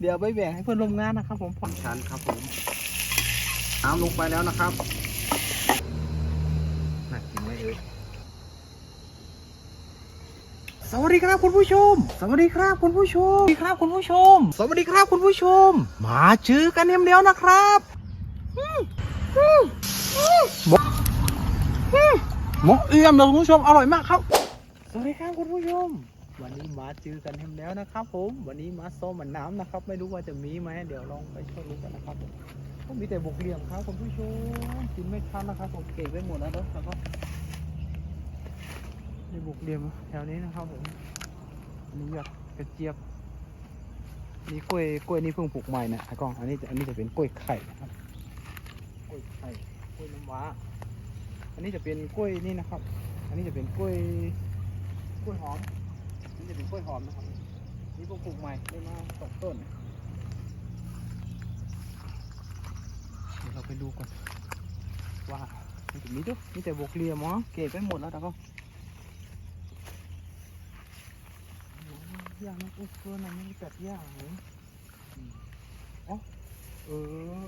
เดี๋ยวไปแบ่งให้เพื่อนร่วมงานนะครับ ผมผ่อนชันครับผมน้ำลงไปแล้วนะครับน่ากินไหมเอ่ยสวัสดีครับคุณผู้ชม สวัสดีครับคุณผู้ชม สวัสดีครับคุณผู้ชม สวัสดีครับคุณผู้ชม มาเจอกันเดียวนะครับอืมอืมอืมหมกอืมหมกเอี่ยมเลยคุณผู้ชม อร่อยมากครับ สวัสดีครับคุณผู้ชม วันนี้มาเจอกันเแล้วนะครับ ผมวันนี้มาซ้อมเหมือนน้ำนะครับ ไม่รู้ว่าจะมีไหมเดี๋ยวลองไปช่วยดูกันนะครับผมก็มีแต่บกเหลี่ยมครับคุณผู้ชมกินไม่ทันนะครับผมเก็บไว้หมดแล้วเนอะแล้วก็ในบกเหลี่ยมแถวนี้นะครับผมมีหยอดกระเจี๊ยบมีกล้วยกล้วยนี่เพิ่งปลูกใหม่นะไอ้กล้องอันนี้จะอันนี้จะเป็นกล้วยไข่นะครับกล้วยไข่กล้วยน้ำว้า อันนี้จะเป็นกล้วยนี่นะครับ อันนี้จะเป็นกล้วยกล้วยหอม จะเป็นกล้วยหอมนะครับ นี่พวกปลูกใหม่ได้มาสองต้นเดี๋ยวเราไปดูก่อนว่ามันจะมีด้วยมีแต่บกเรียมอ๋อเก็บไปหมดแล้วแต่ก็ย่างมันอุ้ยเพื่อนมันไม่จัดย่างเลยอืมอ๋อเออ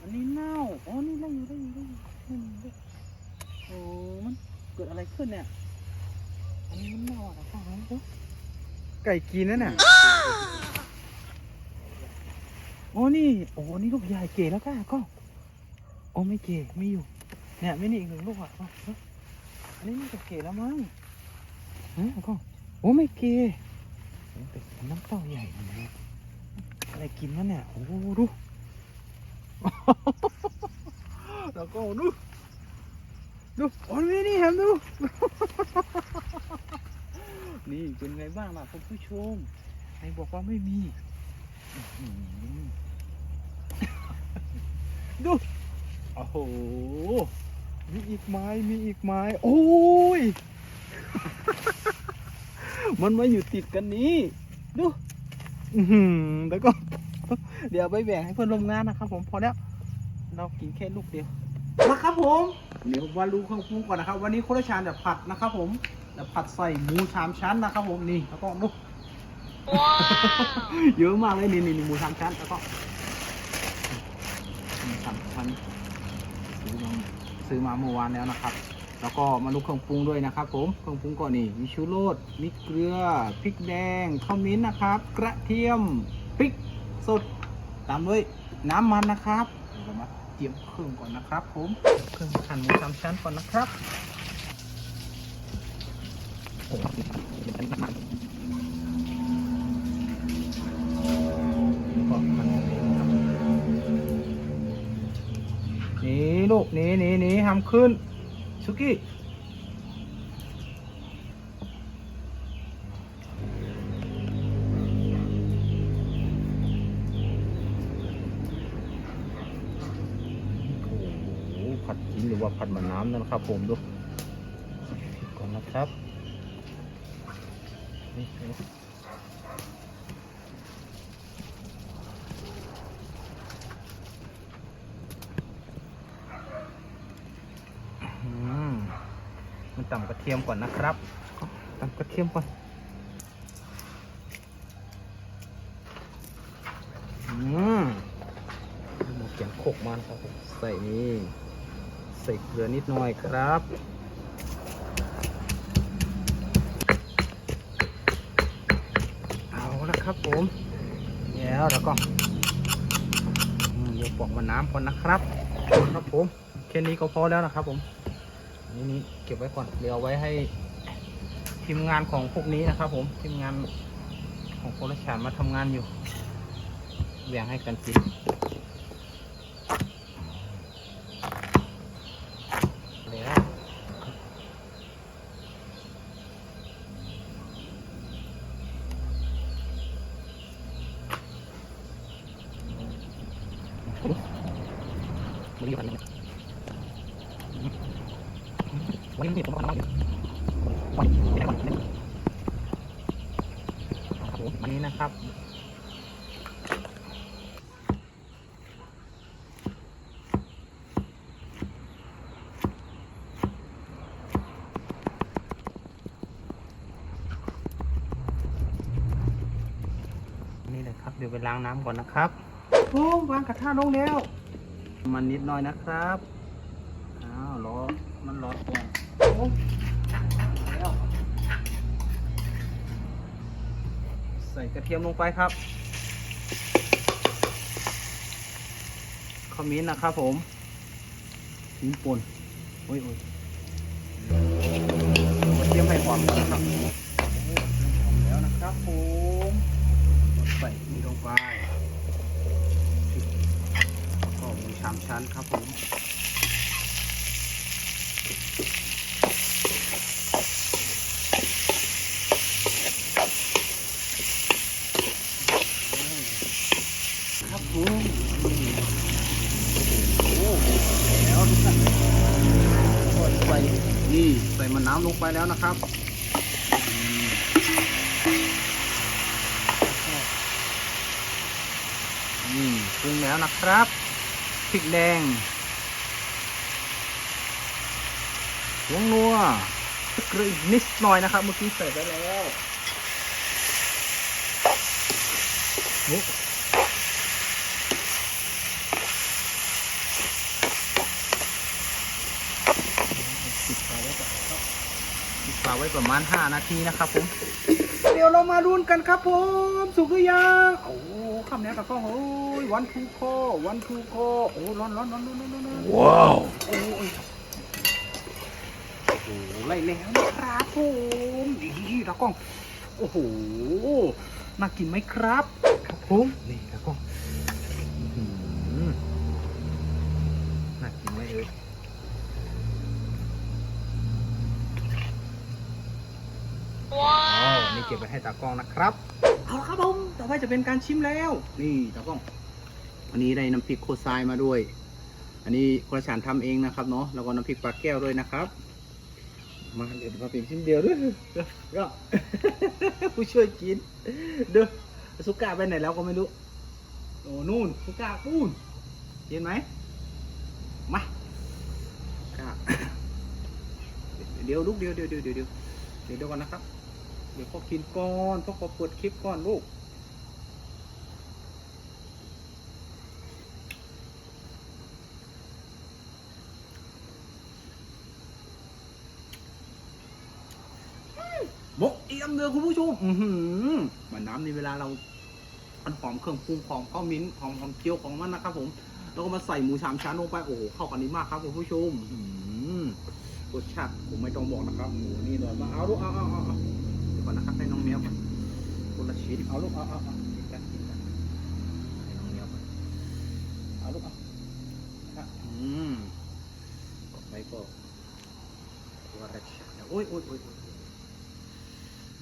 อันนี้เน่าอ๋อนี่ได้อยู่ได้อยู่ได้อยู่ได้อยู่ได้อยู่โอ้มันเกิดอะไรขึ้นเนี่ย อันนี้มันเน่าอะฟังแล้วปุ๊บไก่กินนั่นน่ะโอ้นี่โอ้นี่ลูกใหญ่เก๋แล้วก้าก็โอ้ไม่เก๋ไม่อยู่ เนี่ยไม่นี่อีกหนึ่งลูกอะก็เฮ้ยอันนี้น่าจะเก๋แล้วมั้งฮะก็โอ้ไม่เก๋แต่น้ำเต้าใหญ่นะอะไรกินวะเนี่ยโอ้ดูแล้วก็ดู ดูโอ้ยนี่เห็นดู นี่เป็นไงบ้างล่ะคุณผู้ชมใครบอกว่าไม่มี ดู โอ้โห มีอีกไม้ มีอีกไม้ โอ้ย มันมาอยู่ติดกันนี้ ดู อืแล้วก็ เดี๋ยวไปแบ่งให้เพื่อนร่วมงานนะครับผม พอแล้ว เรากินแค่ลูกเดียวนะครับผม เดี๋ยวมาดูเครื่องปรุงก่อนนะครับ วันนี้โคตรชานจะผัดนะครับ ผมจะผัดใส่หมูสามชั้นนะครับ ผมนี่แล้วก็ลูกเยอะมากเลยนี่นี่นี่หมูสามชั้นแล้วก็หมูสามชั้นซื้อมาซื้อมาเมื่อวานแล้วนะครับ แล้วก็มาลูกเครื่องปรุงด้วยนะครับ ผมเครื่องปรุงก่อนนี่มีชูรสมีเกลือพริกแดงข้าวมิ้นนะครับ กระเทียมพริกสดตามด้วยน้ำมันนะครับเดี๋ยวเรามา เตรียมเครื่องก่อนนะครับ ผมเครื่องหั่นหมูสามชั้นก่อนนะครับโอ้โหอันนี้มันแล้วก็หั่นเองนะครับนี่ลูกนี่นี่นี่ทำขึ้นสุกี้ โอ้โหผัด กินหรือว่าผัดมะน้ำนะครับ ผมดูก่อนนะครับนี่อืมมันต่ำกระเทียมก่อนนะครับต่ำกระเทียมก่อนอืมหมกแกงโขกมันครับใส่นี่ ใส่เกลือนิดหน่อยครับ เอาละครับผมแล้วแล้วก็เดี๋ยวปอกมะน้ำก่อนนะครับ ครับผมแค่นี้ก็พอแล้วนะครับผมนี่นี่เก็บไว้ก่อนเดี๋ยวเอาไว้ให้ทีมงานของพวกนี้นะครับ ผมทีมงานของโคราชานมาทำงานอยู่แบ่งให้กันกิน แล้ว วันนี้วันนวันนี้ผมทำอะไรวันนี้วันนี้ครับผมวันนี้นะครับนี่เลยครับเดี๋ยวไปล้างน้ำก่อนนะครับโอ้วางกระทะลงแล้ว มันนิดหน่อยนะครับอ้าวรอมันร้อนก่อนโอ้แล้วใส่กระเทียมลงไปครับขมิ้นนะครับผมมิ้นป่นโอ้ยโอ้ยกระเทียมให้หอมก่อนะครับโอ้หอมแล้วนะครับผมใส่นี่ลงไปแล้วก็ กันครับผมครับผมโอ้แล้วทุกท่านก็ใส่นี่ใส่มะนาวลงไปแล้วนะครับนี่ปรุงแล้วนะครับ พริกแดงหัวงนัวเกลือนิดหน่อยนะครับ เมื่อกี้ใส่ไปแล้วโอ้ปิดฝาไว้ก่อนครับปิดฝาไว้ประมาณ 5 นาทีนะครับผม เดี๋ยวเรามารุนกันครับผม สุกหรือยังโอ้ คำนี้กับข้าวโอ้ยวันทูโควันทูโคโอ้ร้อนร้อนร้อนร้อนร้อนร้อนว้าวโอ้ยโอ้ไล่แล้วนะครับผมนี่ตากล้อง โอ้โหน่ากินไหมครับ ครับผมนี่ตากล้องอื้อหือน่ากินไหมเอ่ยว้าวนี่เก็บไว้ให้ตากล้องนะครับ เอาละครับผมต่อไปจะเป็นการชิมแล้ว นี่ตากล้องอันนี้ได้น้ำพริกโคซายมาด้วย อันนี้คนชานทำเองนะครับเนาะ แล้วก็น้ำพริกปลาแก้วด้วยนะครับ มาเดี๋ยวมาเป็นชิ้นเดียวด้วยก็ผู้ช่วยกิน เด้อสุก้าไปไหนแล้วก็ไม่รู้ โอ้นู่นสุก้าปูนเห็นไหม มาก้าเดี๋ยวลูกเดี๋ยวดูเดี๋ยวเดี๋ยวเดี๋ยวเดี๋ยวเดี๋ยวก่อนนะครับ เดี๋ยวพอกินก่อนพอขอเปิดคลิปก่อนลูกบกเอี่ยมเลยคุณผู้ชม อือหือมันน้ำในเวลาเรามันหอมเครื่องปรุงของข้าวมิ้นหอมหอมเจียวของมันนะครับผม แล้วก็มาใส่หมูสามชั้นลงไป โอ้โห เข้ากันดีมากครับคุณผู้ชมอือรสชาติผมไม่ต้องบอกนะครับหมูนี่เลยมาเอาลูกเอาเอาเอา เอาลูกเอาเอาเอากินกันกินกันให้น้องแมวก่อนเอาลูกเอาครับอืมไปก็ตัวแรกโอ้ยโอ้ยโอ้ยโอ้ย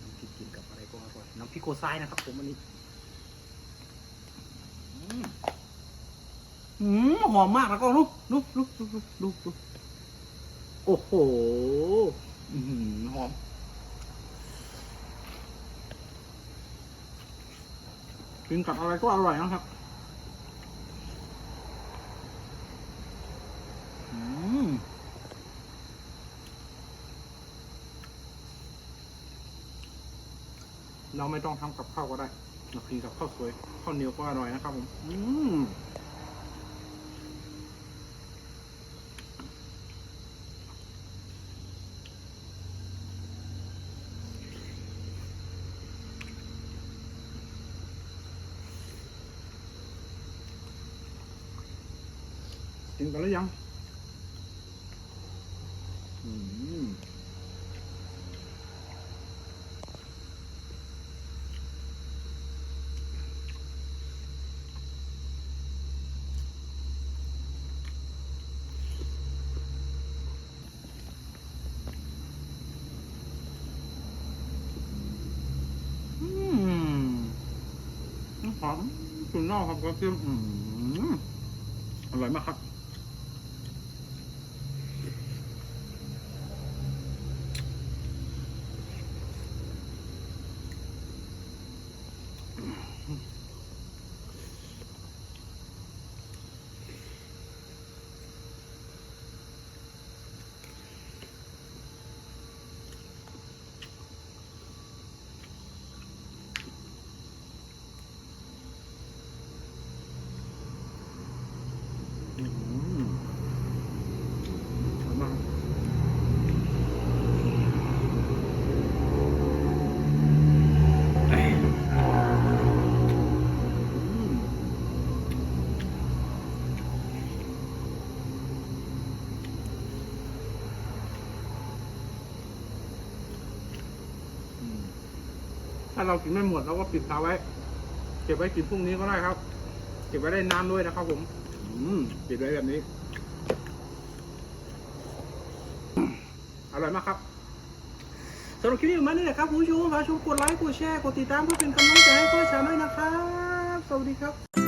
น้ำพริกกินกับอะไรก็อร่อยน้ำพริกโคไซายนะครับผมอันนี้อืมอืมหอมมากแล้วก็ลูกลูกลูกลูกลูกลูกโอ้โหอือหือหอม กินกับอะไรก็อร่อยนะครับเราไม่ต้องทำกับข้าวก็ได้เรากินกับข้าวสวยข้าวเหนียวก็อร่อยนะครับผม อืม กินกันแล้วยังอืมหอมถึงนอกครับกระเทียมอืมอร่อยมากครับาเรากินไม่หมดเราก็ปิดเตาไว้ เก็บไว้กินพรุ่งนี้ก็ได้ครับ เก็บไว้ได้นานด้วยนะครับ ผม อืมปิดไว้แบบนี้ อร่อยมากครับสำหรับคลิปนี้ประมาณนี้แหละครับคุณผู้ชมฝากชมกดไลค์กดแชร์กดติดตามเพื่อเป็นกำลังใจให้เพื่อนชาแนลนะครับ สวัสดีครับ